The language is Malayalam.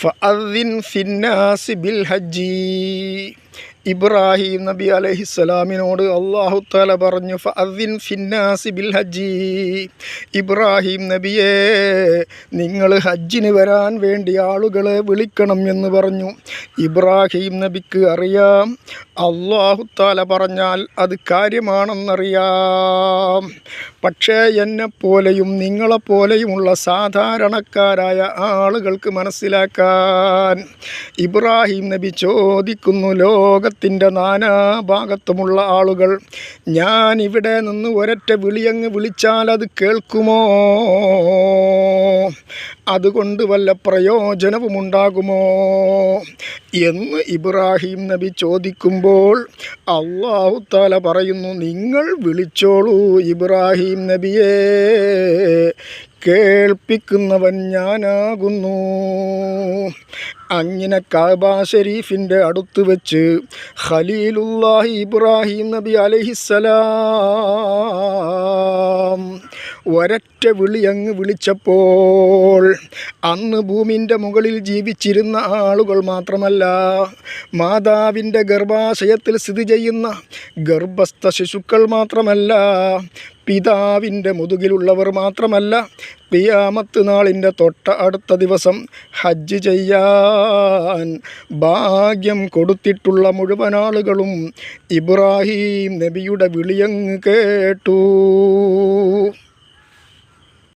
ഫഅദ്ദിൻ ഫിന്നാസി ബിൽ ഹജ്ജി ഇബ്രാഹിം നബി അലഹിസ്സലാമിനോട് അള്ളാഹു തല പറഞ്ഞു ഫിൻ ഫിന്നാസി ബിൽ ഹജ്ജി. ഇബ്രാഹിം നബിയെ നിങ്ങൾ ഹജ്ജിന് വരാൻ വേണ്ടി ആളുകളെ വിളിക്കണം എന്ന് പറഞ്ഞു. ഇബ്രാഹിം നബിക്ക് അറിയാം അള്ളാഹു താല പറഞ്ഞാൽ അത് കാര്യമാണെന്നറിയാം. പക്ഷേ എന്നെപ്പോലെയും നിങ്ങളെപ്പോലെയുമുള്ള സാധാരണക്കാരായ ആളുകൾക്ക് മനസ്സിലാക്കാൻ ഇബ്രാഹിം നബി ചോദിക്കുന്നു ലോകത്തിന്റെ നാനാഭാഗത്തുമുള്ള ആളുകൾ ഞാൻ ഇവിടെ നിന്ന് ഒരൊറ്റ വിളിയങ്ങ് വിളിച്ചാൽ അത് കേൾക്കുമോ? അതുകൊണ്ട് വല്ല പ്രയോജനവുമുണ്ടാകുമോ? എന്ന് ഇബ്രാഹിം നബി ചോദിക്കുമ്പോൾ അള്ളാഹു താല പറയുന്നു നിങ്ങൾ വിളിച്ചോളൂ ഇബ്രാഹിം നബിയെ. കേൾപ്പിക്കുന്നവൻ ഞാനാകുന്നു. അങ്ങനെ കാബ ഷെരീഫിന്റെ അടുത്ത് വെച്ച് ഖലീലുല്ലാഹി ഇബ്രാഹിം നബി അലഹിസ്സലാം ഒരൊറ്റ വിളി അങ്ങ് വിളിച്ചപ്പോൾ അന്ന് ഭൂമിന്റെ മുകളിൽ ജീവിച്ചിരുന്ന ആളുകൾ മാത്രമല്ല മാതാവിന്റെ ഗർഭാശയത്തിൽ സ്ഥിതി ചെയ്യുന്ന ഗർഭസ്ഥ ശിശുക്കൾ മാത്രമല്ല പിതാവിന്റെ മുതുകിലുള്ളവർ മാത്രമല്ല പിയാമത്ത് നാളിന്റെ തൊട്ട അടുത്ത ദിവസം ഹജ്ജ് ചെയ്യാൻ ഭാഗ്യം കൊടുത്തിട്ടുള്ള മുഴുവൻ ആളുകളും ഇബ്രാഹിം നബിയുടെ വിളിയങ്ങ് കേട്ടു.